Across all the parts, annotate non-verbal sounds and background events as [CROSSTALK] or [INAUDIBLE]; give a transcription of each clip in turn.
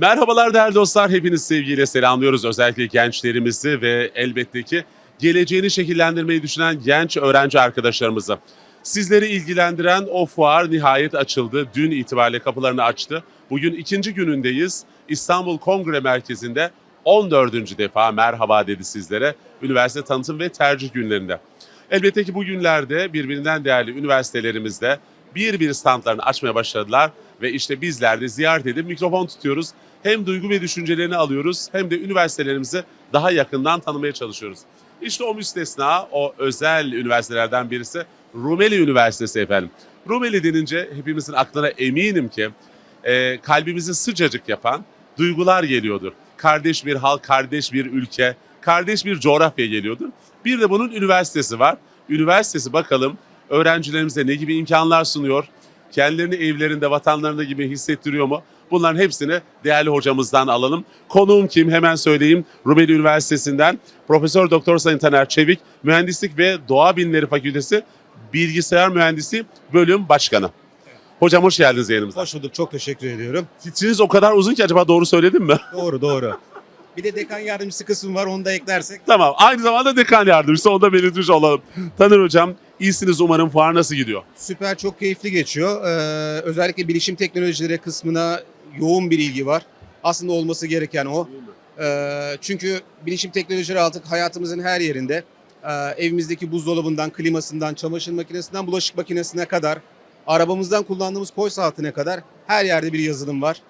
Merhabalar değerli dostlar. Hepiniz sevgiyle selamlıyoruz. Özellikle gençlerimizi ve elbette ki geleceğini şekillendirmeyi düşünen genç öğrenci arkadaşlarımızı. Sizleri ilgilendiren o fuar nihayet açıldı. Dün itibariyle kapılarını açtı. Bugün ikinci günündeyiz. İstanbul Kongre Merkezi'nde 14. defa merhaba dedi sizlere. Üniversite tanıtım ve tercih günlerinde. Elbette ki bu günlerde birbirinden değerli üniversitelerimizde bir bir standlarını açmaya başladılar ve işte bizler de ziyaret edip mikrofon tutuyoruz. Hem duygu ve düşüncelerini alıyoruz hem de üniversitelerimizi daha yakından tanımaya çalışıyoruz. İşte o müstesna, o özel üniversitelerden birisi Rumeli Üniversitesi efendim. Rumeli denince hepimizin aklına eminim ki e, kalbimizi sıcacık yapan duygular geliyordur. Kardeş bir halk, kardeş bir ülke, kardeş bir coğrafya geliyordur. Bir de bunun üniversitesi var. Üniversitesi bakalım öğrencilerimize ne gibi imkanlar sunuyor? Kendilerini evlerinde, vatanlarında gibi hissettiriyor mu? Bunların hepsini değerli hocamızdan alalım. Konuğum kim? Hemen söyleyeyim. Rumeli Üniversitesi'nden Profesör Doktor Sayın Taner Çevik, Mühendislik ve Doğa Bilimleri Fakültesi Bilgisayar Mühendisi Bölüm Başkanı. Hocam hoş geldiniz yayınımıza. Hoş bulduk. Çok teşekkür ediyorum. Titriniz o kadar uzun ki acaba doğru söyledim mi? [LAUGHS] Doğru doğru. Bir de dekan yardımcısı kısmı var onu da eklersek. tamam. Aynı zamanda dekan yardımcısı onu da belirtmiş olalım. Taner hocam iyisiniz umarım. Fuar nasıl gidiyor? Süper çok keyifli geçiyor. Ee, özellikle bilişim teknolojileri kısmına yoğun bir ilgi var. Aslında olması gereken o. Ee, çünkü bilişim teknolojileri artık hayatımızın her yerinde. Ee, evimizdeki buzdolabından, klimasından, çamaşır makinesinden, bulaşık makinesine kadar, arabamızdan kullandığımız koy saatine kadar her yerde bir yazılım var.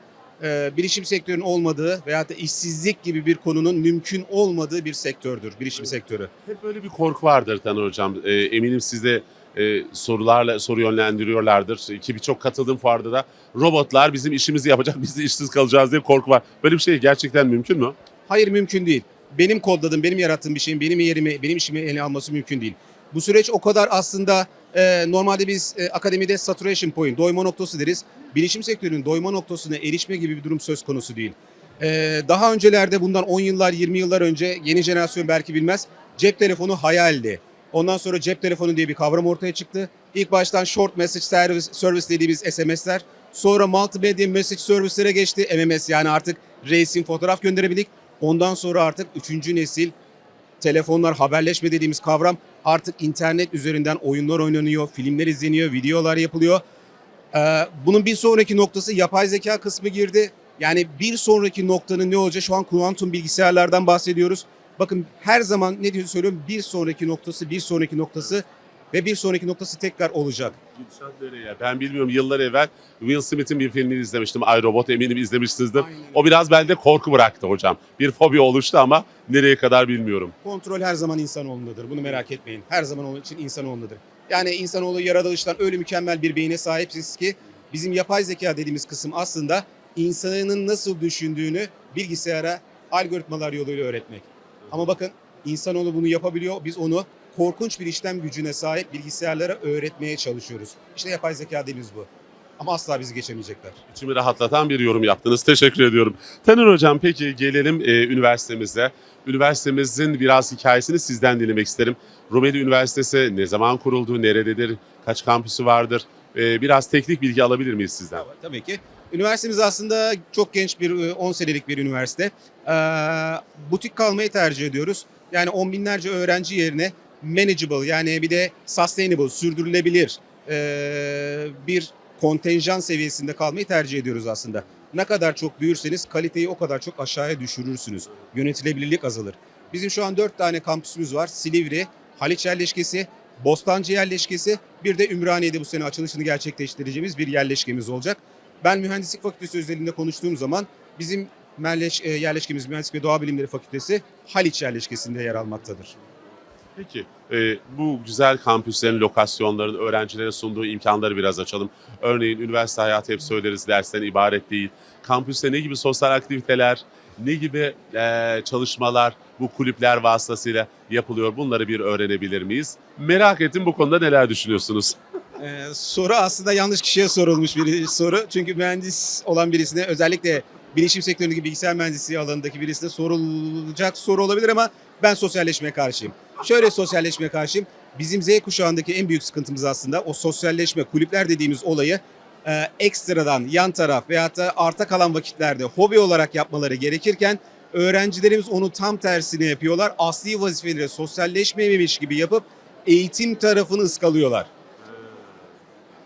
Ee, bilişim sektörünün olmadığı veyahut da işsizlik gibi bir konunun mümkün olmadığı bir sektördür bilişim sektörü. Hep böyle bir korku vardır Taner hocam. Ee, eminim siz de e, sorularla soru yönlendiriyorlardır. Ki birçok katıldığım fuarda da robotlar bizim işimizi yapacak, biz de işsiz kalacağız diye korku var. Böyle bir şey gerçekten mümkün mü? Hayır mümkün değil. Benim kodladığım, benim yarattığım bir şeyin benim yerimi, benim işimi ele alması mümkün değil. Bu süreç o kadar aslında e, normalde biz e, akademide saturation point, doyma noktası deriz. Bilişim sektörünün doyma noktasına erişme gibi bir durum söz konusu değil. E, daha öncelerde bundan 10 yıllar, 20 yıllar önce yeni jenerasyon belki bilmez. Cep telefonu hayaldi. Ondan sonra cep telefonu diye bir kavram ortaya çıktı. İlk baştan short message service, service dediğimiz SMS'ler. Sonra multimedia message service'lere geçti. MMS yani artık resim, fotoğraf gönderebildik. Ondan sonra artık üçüncü nesil telefonlar, haberleşme dediğimiz kavram artık internet üzerinden oyunlar oynanıyor, filmler izleniyor, videolar yapılıyor. Ee, bunun bir sonraki noktası yapay zeka kısmı girdi. Yani bir sonraki noktanın ne olacak? Şu an kuantum bilgisayarlardan bahsediyoruz. Bakın her zaman ne diyor söylüyorum? Bir sonraki noktası, bir sonraki noktası ve bir sonraki noktası tekrar olacak. Gidişat nereye? Ben bilmiyorum yıllar evvel Will Smith'in bir filmini izlemiştim. I, Robot eminim izlemişsinizdir. Aynen. O biraz bende korku bıraktı hocam. Bir fobi oluştu ama nereye kadar bilmiyorum. Kontrol her zaman insanoğlundadır. Bunu merak etmeyin. Her zaman onun için insanoğlundadır. Yani insanoğlu yaratılıştan öyle mükemmel bir beyne sahipsiz ki bizim yapay zeka dediğimiz kısım aslında insanın nasıl düşündüğünü bilgisayara algoritmalar yoluyla öğretmek. Ama bakın insanoğlu bunu yapabiliyor. Biz onu korkunç bir işlem gücüne sahip bilgisayarlara öğretmeye çalışıyoruz. İşte yapay zeka dediğimiz bu. Ama asla bizi geçemeyecekler. İçimi rahatlatan bir yorum yaptınız. Teşekkür ediyorum. Taner Hocam peki gelelim e, üniversitemize. Üniversitemizin biraz hikayesini sizden dinlemek isterim. Rumeli Üniversitesi ne zaman kuruldu, nerededir, kaç kampüsü vardır? E, biraz teknik bilgi alabilir miyiz sizden? Tabii ki. Üniversitemiz aslında çok genç bir e, 10 senelik bir üniversite. Ee, butik kalmayı tercih ediyoruz. Yani on binlerce öğrenci yerine manageable yani bir de sustainable, sürdürülebilir ee, bir kontenjan seviyesinde kalmayı tercih ediyoruz aslında. Ne kadar çok büyürseniz kaliteyi o kadar çok aşağıya düşürürsünüz. Yönetilebilirlik azalır. Bizim şu an 4 tane kampüsümüz var. Silivri, Haliç yerleşkesi, Bostancı yerleşkesi, bir de Ümraniye'de bu sene açılışını gerçekleştireceğimiz bir yerleşkemiz olacak. Ben mühendislik fakültesi özelinde konuştuğum zaman bizim merleş, e, yerleşkemiz Mühendislik ve Doğa Bilimleri Fakültesi Haliç yerleşkesinde yer almaktadır. Peki e, bu güzel kampüslerin, lokasyonların öğrencilere sunduğu imkanları biraz açalım. Örneğin üniversite hayatı hep söyleriz dersten ibaret değil. Kampüste ne gibi sosyal aktiviteler, ne gibi e, çalışmalar bu kulüpler vasıtasıyla yapılıyor bunları bir öğrenebilir miyiz? Merak ettim bu konuda neler düşünüyorsunuz? Ee, soru aslında yanlış kişiye sorulmuş bir soru. Çünkü mühendis olan birisine özellikle bilişim sektöründeki bilgisayar mühendisliği alanındaki birisine sorulacak soru olabilir ama ben sosyalleşmeye karşıyım. Şöyle sosyalleşmeye karşıyım. Bizim Z kuşağındaki en büyük sıkıntımız aslında o sosyalleşme, kulüpler dediğimiz olayı e, ekstradan yan taraf veyahut da arta kalan vakitlerde hobi olarak yapmaları gerekirken öğrencilerimiz onu tam tersini yapıyorlar. Asli vazifeleri sosyalleşmemiş gibi yapıp eğitim tarafını ıskalıyorlar.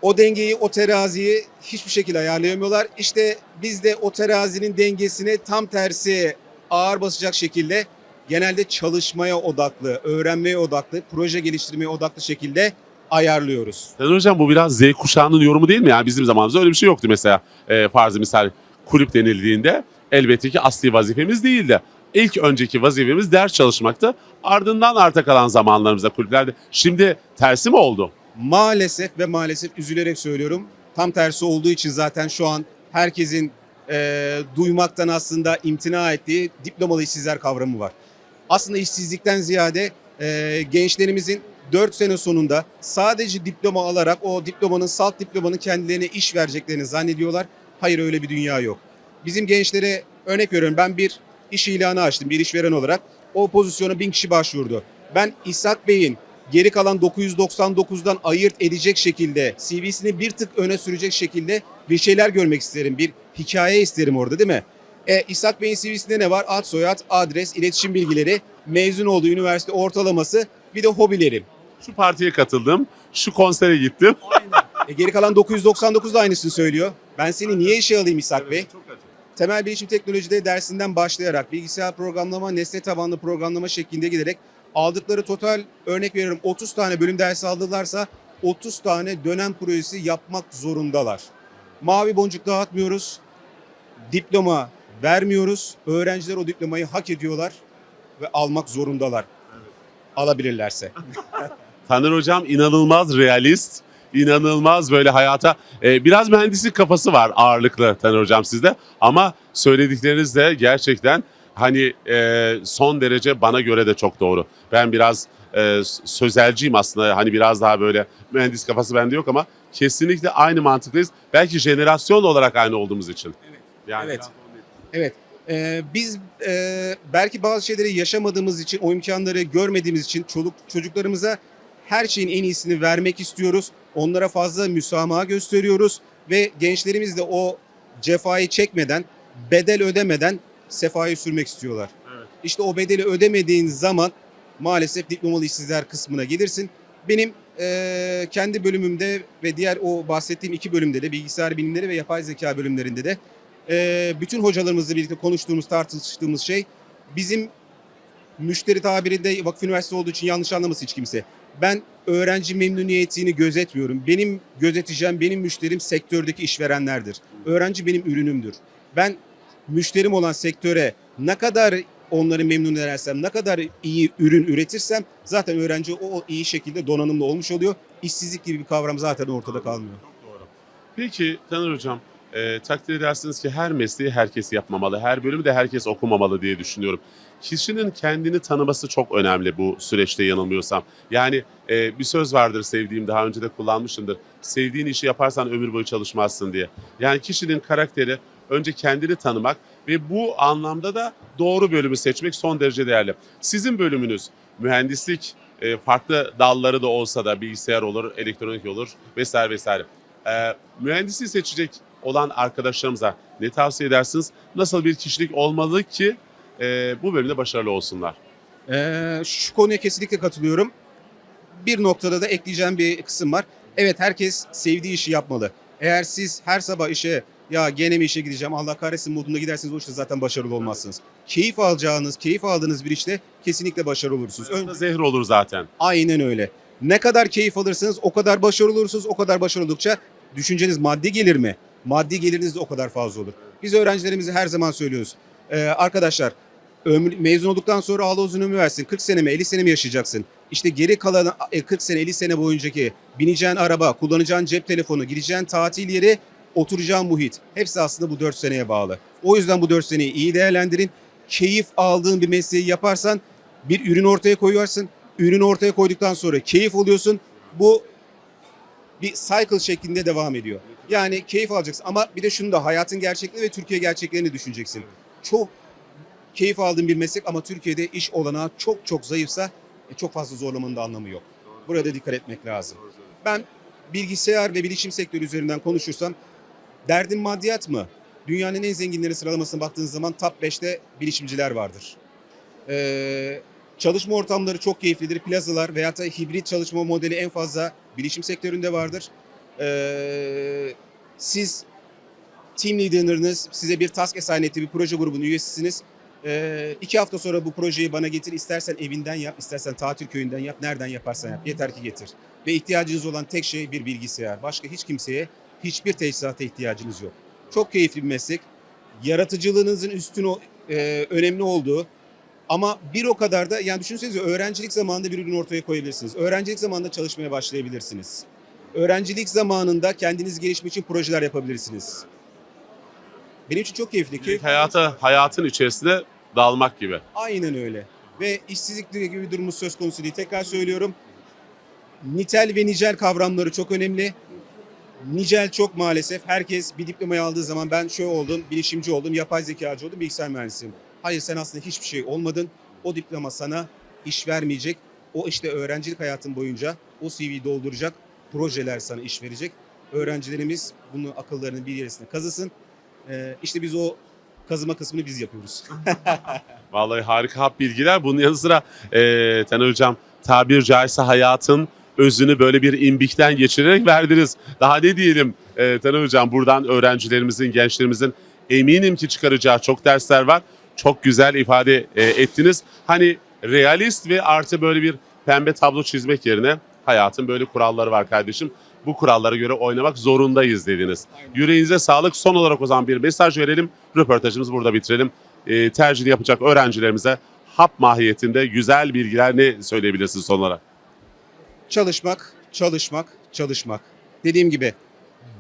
O dengeyi, o teraziyi hiçbir şekilde ayarlayamıyorlar. İşte biz de o terazinin dengesini tam tersi ağır basacak şekilde genelde çalışmaya odaklı, öğrenmeye odaklı, proje geliştirmeye odaklı şekilde ayarlıyoruz. Taner Hocam bu biraz Z kuşağının yorumu değil mi? Yani bizim zamanımızda öyle bir şey yoktu mesela. E, farzı misal kulüp denildiğinde elbette ki asli vazifemiz değildi. İlk önceki vazifemiz ders çalışmaktı. Ardından arta kalan zamanlarımızda kulüplerde. Şimdi tersi mi oldu? Maalesef ve maalesef üzülerek söylüyorum. Tam tersi olduğu için zaten şu an herkesin e, duymaktan aslında imtina ettiği diplomalı işsizler kavramı var. Aslında işsizlikten ziyade e, gençlerimizin 4 sene sonunda sadece diploma alarak o diplomanın salt diplomanın kendilerine iş vereceklerini zannediyorlar. Hayır öyle bir dünya yok. Bizim gençlere örnek veriyorum ben bir iş ilanı açtım bir işveren olarak. O pozisyona bin kişi başvurdu. Ben İshak Bey'in geri kalan 999'dan ayırt edecek şekilde CV'sini bir tık öne sürecek şekilde bir şeyler görmek isterim. Bir hikaye isterim orada değil mi? E, İshak Bey'in CV'sinde ne var? Ad, soyad, adres, iletişim bilgileri, mezun olduğu üniversite ortalaması, bir de hobileri. Şu partiye katıldım, şu konsere gittim. E, geri kalan 999 da aynısını söylüyor. Ben seni niye işe alayım İshak Bey? Temel bilişim teknolojide dersinden başlayarak bilgisayar programlama, nesne tabanlı programlama şeklinde giderek aldıkları total örnek veriyorum 30 tane bölüm dersi aldılarsa 30 tane dönem projesi yapmak zorundalar. Mavi boncuk dağıtmıyoruz. Diploma vermiyoruz. Öğrenciler o diplomayı hak ediyorlar ve almak zorundalar. Alabilirlerse. [LAUGHS] Taner Hocam inanılmaz realist, inanılmaz böyle hayata e, biraz mühendislik kafası var ağırlıklı Taner Hocam sizde ama söyledikleriniz de gerçekten hani e, son derece bana göre de çok doğru. Ben biraz e, sözelciyim aslında hani biraz daha böyle mühendis kafası bende yok ama kesinlikle aynı mantıktayız. Belki jenerasyon olarak aynı olduğumuz için. Evet. Yani Evet. Evet. Ee, biz e, belki bazı şeyleri yaşamadığımız için, o imkanları görmediğimiz için çoluk çocuklarımıza her şeyin en iyisini vermek istiyoruz. Onlara fazla müsamaha gösteriyoruz ve gençlerimiz de o cefayı çekmeden, bedel ödemeden sefayı sürmek istiyorlar. Evet. İşte o bedeli ödemediğin zaman maalesef diplomalı işsizler kısmına gelirsin. Benim e, kendi bölümümde ve diğer o bahsettiğim iki bölümde de bilgisayar bilimleri ve yapay zeka bölümlerinde de e, bütün hocalarımızla birlikte konuştuğumuz, tartıştığımız şey bizim müşteri tabirinde vakıf üniversitesi olduğu için yanlış anlamasın hiç kimse. Ben öğrenci memnuniyetini gözetmiyorum. Benim gözeteceğim, benim müşterim sektördeki işverenlerdir. Öğrenci benim ürünümdür. Ben müşterim olan sektöre ne kadar onları memnun edersem, ne kadar iyi ürün üretirsem zaten öğrenci o, iyi şekilde donanımlı olmuş oluyor. İşsizlik gibi bir kavram zaten ortada kalmıyor. Peki Taner Hocam, e, takdir edersiniz ki her mesleği herkes yapmamalı, her bölümü de herkes okumamalı diye düşünüyorum. Kişinin kendini tanıması çok önemli bu süreçte yanılmıyorsam. Yani e, bir söz vardır sevdiğim, daha önce de kullanmışımdır. Sevdiğin işi yaparsan ömür boyu çalışmazsın diye. Yani kişinin karakteri önce kendini tanımak ve bu anlamda da doğru bölümü seçmek son derece değerli. Sizin bölümünüz mühendislik e, farklı dalları da olsa da bilgisayar olur, elektronik olur vesaire vesaire. E, mühendisliği seçecek olan arkadaşlarımıza ne tavsiye edersiniz? Nasıl bir kişilik olmalı ki e, bu bölümde başarılı olsunlar? Ee, şu konuya kesinlikle katılıyorum. Bir noktada da ekleyeceğim bir kısım var. Evet herkes sevdiği işi yapmalı. Eğer siz her sabah işe ya gene mi işe gideceğim Allah kahretsin modunda giderseniz o işte zaten başarılı olmazsınız. Keyif alacağınız, keyif aldığınız bir işte kesinlikle başarılı olursunuz. Ön- zehir olur zaten. Aynen öyle. Ne kadar keyif alırsanız o kadar başarılı olursunuz. O kadar başarılı oldukça düşünceniz maddi gelir mi? Maddi geliriniz de o kadar fazla olur. Biz öğrencilerimize her zaman söylüyoruz. Ee, arkadaşlar ömür, mezun olduktan sonra Allah uzun ömür versin. 40 sene mi 50 sene mi yaşayacaksın? İşte geri kalan e, 40 sene 50 sene boyuncaki bineceğin araba, kullanacağın cep telefonu, gideceğin tatil yeri, oturacağın muhit. Hepsi aslında bu 4 seneye bağlı. O yüzden bu 4 seneyi iyi değerlendirin. Keyif aldığın bir mesleği yaparsan bir ürün ortaya koyarsın. Ürünü ortaya koyduktan sonra keyif alıyorsun. Bu bir cycle şeklinde devam ediyor. Yani keyif alacaksın ama bir de şunu da hayatın gerçekliği ve Türkiye gerçeklerini düşüneceksin. Çok keyif aldığın bir meslek ama Türkiye'de iş olanağı çok çok zayıfsa e, çok fazla zorlamanın da anlamı yok. Burada dikkat etmek lazım. Ben bilgisayar ve bilişim sektörü üzerinden konuşursam derdin maddiyat mı? Dünyanın en zenginleri sıralamasına baktığınız zaman top 5'te bilişimciler vardır. Ee, çalışma ortamları çok keyiflidir. Plazalar veya da hibrit çalışma modeli en fazla bilişim sektöründe vardır. Ee, siz team leader'ınız size bir task etti, bir proje grubunun üyesisiniz. Ee, iki hafta sonra bu projeyi bana getir. İstersen evinden yap, istersen tatil köyünden yap, nereden yaparsan yap. Yeter ki getir. Ve ihtiyacınız olan tek şey bir bilgisayar. Başka hiç kimseye hiçbir teçhizata ihtiyacınız yok. Çok keyifli bir meslek. Yaratıcılığınızın üstün e, önemli olduğu ama bir o kadar da yani düşünsenize öğrencilik zamanında bir ürün ortaya koyabilirsiniz. Öğrencilik zamanında çalışmaya başlayabilirsiniz. Öğrencilik zamanında kendiniz gelişmek için projeler yapabilirsiniz. Benim için çok keyifli. Keyif Hayata, hayatın içerisine dalmak gibi. Aynen öyle. Ve işsizlik gibi bir durumumuz söz konusu değil. Tekrar söylüyorum. Nitel ve nicel kavramları çok önemli. Nicel çok maalesef. Herkes bir diplomayı aldığı zaman ben şöyle oldum, bilişimci oldum, yapay zekacı oldum, bilgisayar mühendisiyim. Hayır sen aslında hiçbir şey olmadın. O diploma sana iş vermeyecek. O işte öğrencilik hayatın boyunca o CV'yi dolduracak. Projeler sana iş verecek. Öğrencilerimiz bunu akıllarının bir yerisine kazısın. Ee, işte biz o kazıma kısmını biz yapıyoruz. [LAUGHS] Vallahi harika bilgiler. Bunun yanı sıra eee Taner Hocam tabir caizse hayatın özünü böyle bir imbikten geçirerek verdiniz. Daha ne diyelim eee Taner Hocam buradan öğrencilerimizin, gençlerimizin eminim ki çıkaracağı çok dersler var. Çok güzel ifade e, ettiniz. Hani realist ve artı böyle bir pembe tablo çizmek yerine hayatın böyle kuralları var kardeşim. Bu kurallara göre oynamak zorundayız dediniz. Yüreğinize sağlık. Son olarak o zaman bir mesaj verelim. Röportajımızı burada bitirelim. E, tercihini yapacak öğrencilerimize hap mahiyetinde güzel bilgiler ne söyleyebilirsiniz son olarak? Çalışmak, çalışmak, çalışmak. Dediğim gibi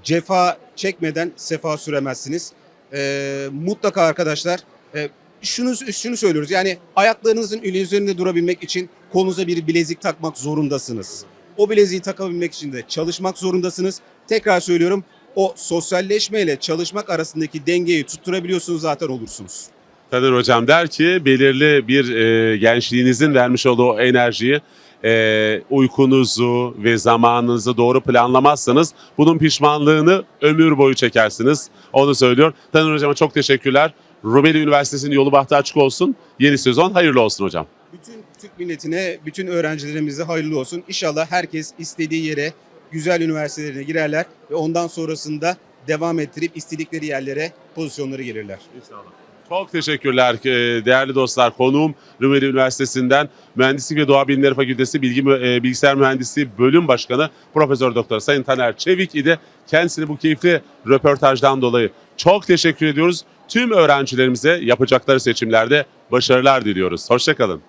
cefa çekmeden sefa süremezsiniz. Ee, mutlaka arkadaşlar e, şunu şunu söylüyoruz. Yani ayaklarınızın üzerinde durabilmek için kolunuza bir bilezik takmak zorundasınız. O bileziği takabilmek için de çalışmak zorundasınız. Tekrar söylüyorum. O sosyalleşme ile çalışmak arasındaki dengeyi tutturabiliyorsunuz zaten olursunuz. Taner Hocam der ki belirli bir e, gençliğinizin vermiş olduğu enerjiyi e, uykunuzu ve zamanınızı doğru planlamazsanız bunun pişmanlığını ömür boyu çekersiniz. Onu söylüyor. Taner Hocam'a çok teşekkürler. Rumeli Üniversitesi'nin yolu bahtı açık olsun. Yeni sezon hayırlı olsun hocam. Bütün Türk milletine, bütün öğrencilerimize hayırlı olsun. İnşallah herkes istediği yere, güzel üniversitelerine girerler ve ondan sonrasında devam ettirip istedikleri yerlere, pozisyonları gelirler. İnşallah. Çok teşekkürler e, değerli dostlar. Konuğum Rumeli Üniversitesi'nden Mühendislik ve Doğa Bilimleri Fakültesi Bilgi e, Bilgisayar Mühendisliği Bölüm Başkanı Profesör Doktor Sayın Taner Çevik idi. Kendisine bu keyifli röportajdan dolayı çok teşekkür ediyoruz. Tüm öğrencilerimize yapacakları seçimlerde başarılar diliyoruz. Hoşçakalın.